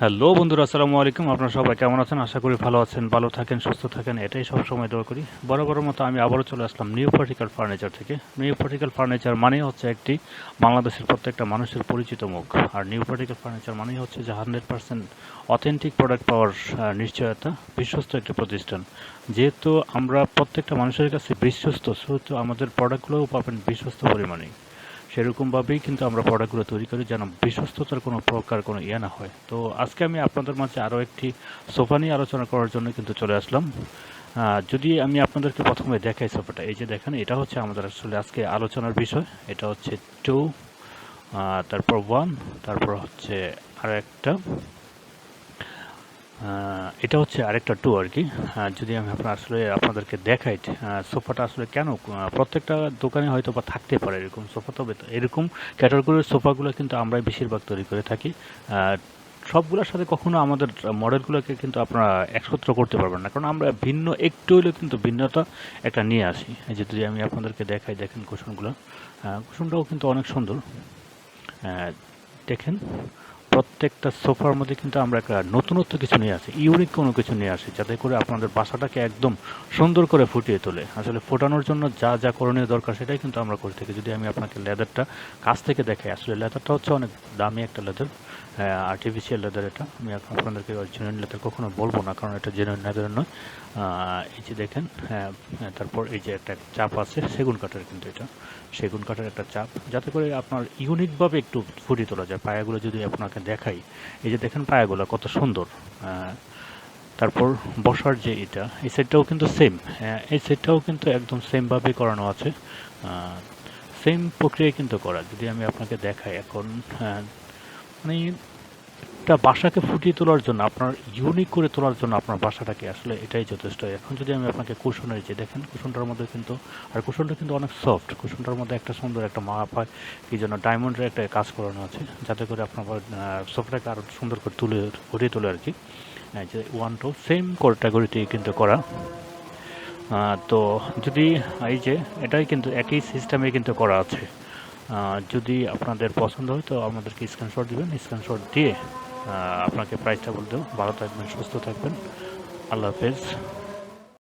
Hello বন্ধুরা, আসসালামু আলাইকুম। আপনারা সবাই কেমন আছেন? আশা করি ভালো আছেন, ভালো থাকেন, সুস্থ থাকেন, এটাই সব সময় দোয়া করি। বরাবর মতো আমি আবারও চলে আসলাম নিউ পার্টিক্যাল ফার্নিচার থেকে। নিউ পার্টিক্যাল ফার্নিচার মানেই হচ্ছে একটি বাংলাদেশের প্রত্যেকটা মানুষের পরিচিত মুখ। আর নিউ পার্টিক্যাল ফার্নিচার মানেই হচ্ছে যে হান্ড্রেড পার্সেন্ট অথেন্টিক প্রোডাক্ট পাওয়ার নিশ্চয়তা, বিশ্বস্ত একটি প্রতিষ্ঠান। যেহেতু আমরা প্রত্যেকটা মানুষের কাছে বিশ্বস্ত, সেহেতু আমাদের প্রোডাক্টগুলোও পাবেন বিশ্বস্ত পরিমাণেই। সেরকমভাবেই কিন্তু আমরা প্রোডাক্টগুলো তৈরি করি যেন বিশ্বস্ততার কোনো প্রকার কোনো ইয়ে না হয়। তো আজকে আমি আপনাদের মাঝে আরও একটি সোফা নিয়ে আলোচনা করার জন্য কিন্তু চলে আসলাম। যদি আমি আপনাদেরকে প্রথমে দেখাই সোফাটা, এই যে দেখেন, এটা হচ্ছে আমাদের আসলে আজকে আলোচনার বিষয়। এটা হচ্ছে টু তারপর ওয়ান তারপর হচ্ছে আর একটা এটা হচ্ছে আরেকটা টু আর কি যদি আমি আপনার আসলে আপনাদেরকে দেখাই সোফাটা আসলে কেন প্রত্যেকটা দোকানে হয়তো বা থাকতে পারে এরকম সোফা, তবে এরকম ক্যাটাগরির সোফাগুলো কিন্তু আমরাই বেশিরভাগ তৈরি করে থাকি। সবগুলোর সাথে কখনো আমাদের মডেলগুলোকে কিন্তু আপনারা একত্র করতে পারবেন না, কারণ আমরা ভিন্ন, একটু হলেও কিন্তু ভিন্নতা একটা নিয়ে আসি। যে যদি আমি আপনাদেরকে দেখাই, দেখেন কুশনগুলো। কুশনটাও কিন্তু অনেক সুন্দর। দেখেন প্রত্যেকটা সোফার মধ্যে কিন্তু আমরা একটা নতুনত্ব কিছু নিয়ে আসি ইউনিক কোনো কিছু নিয়ে আসি যাতে করে আপনাদের বাসাটাকে একদম সুন্দর করে ফুটিয়ে তোলে। আসলে ফোটানোর জন্য যা যা করণীয় দরকার সেটাই কিন্তু আমরা করে থাকি। যদি আমি আপনাকে লেদারটা কাছ থেকে দেখাই আসলে লেদারটা হচ্ছে অনেক দামি একটা লেদার আর্টিফিশিয়াল লেদার এটা। আমি আপনাদেরকে জেনুইন লেদার কখনো বলব না কারণ এটা জেনুইন লেদার নয়। এই যে দেখেন হ্যাঁ হ্যাঁ, তারপর এই যে একটা চাপ আছে সেগুন কাঠের কিন্তু এটা। সেগুন কাঠের একটা চাপ যাতে করে আপনার ইউনিকভাবে একটু ফুটিয়ে তোলা যায়। পায়াগুলো যদি আপনাকে দেখাই। এই যে দেখেন পায়াগুলো কত সুন্দর। তারপর বসার যে এটা, এই সেটটাও কিন্তু সেম এই সেটটাও কিন্তু একদম সেমভাবে করানো আছে। সেম প্রক্রিয়া কিন্তু করা। যদি আমি আপনাকে দেখাই এখন মানে একটা বাসাকে ফুটিয়ে তোলার জন্য, আপনার ইউনিক করে তোলার জন্য আপনার বাসাটাকে আসলে এটাই যথেষ্ট। এখন যদি আমি আপনাকে কুশনের যে দেখেন, কুশনটার মধ্যে কিন্তু, আর কুশনটা কিন্তু অনেক সফট কুশনটার মধ্যে একটা সুন্দর একটা মাপ হয়, কি জন্য ডায়মন্ডের একটা কাজ করানো আছে, যাতে করে আপনার সোফাটাকে আরও সুন্দর করে তুলে ফুটিয়ে তোলে আর কি। যে ওয়ান টু সেম ক্যাটাগরিতে কিন্তু করা। তো যদি, এই যে, এটাই কিন্তু একই সিস্টেমে কিন্তু করা আছে। যদি আপনাদের পছন্দ হয়, তো আমাদেরকে স্ক্রিনশট দিবেন। স্ক্রিনশট দিয়ে আপনাকে প্রাইসটা বলে দেবো। ভালো থাকবেন, সুস্থ থাকবেন। আল্লাহ হাফেজ।